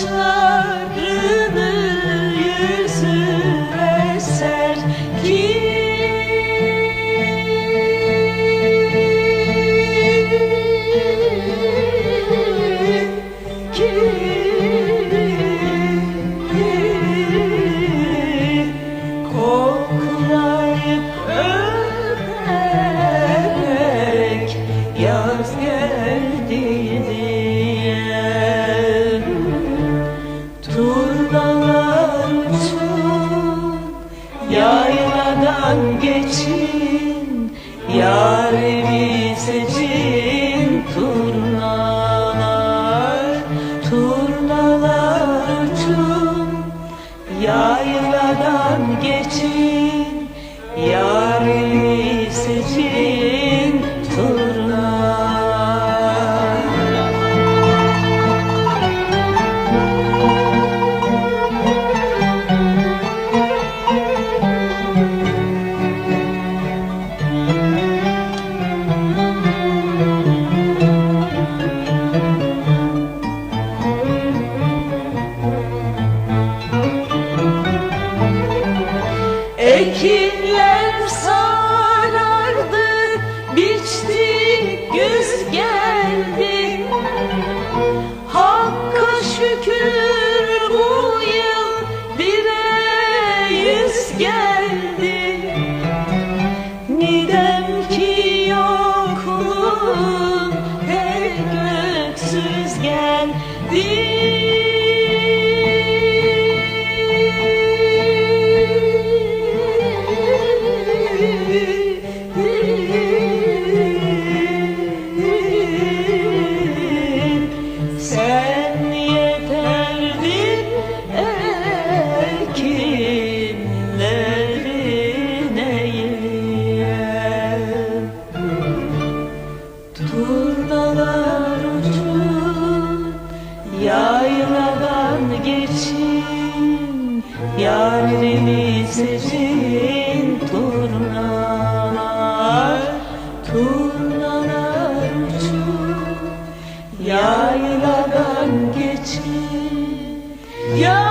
time. Turnalar uçun yayladan geçin yarimi These Aradan geçin Yarimi sizin turnalar Turnalar uçur Yayladan geçin. Yayladan geçin